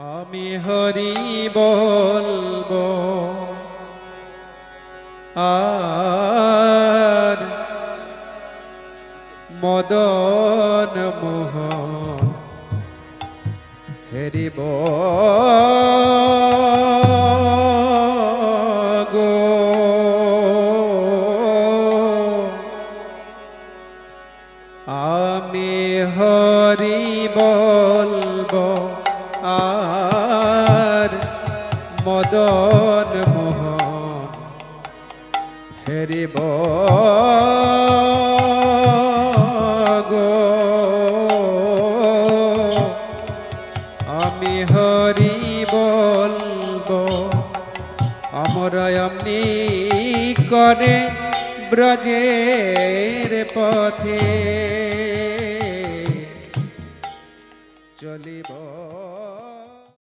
আমি হরি বলব আর মদন মোহন হেরিব গো। আমি হরি বলব আর মদন মোহন হেরিব আমি হরি বলব আমরা এমনি করে ব্রজের পথে চলিব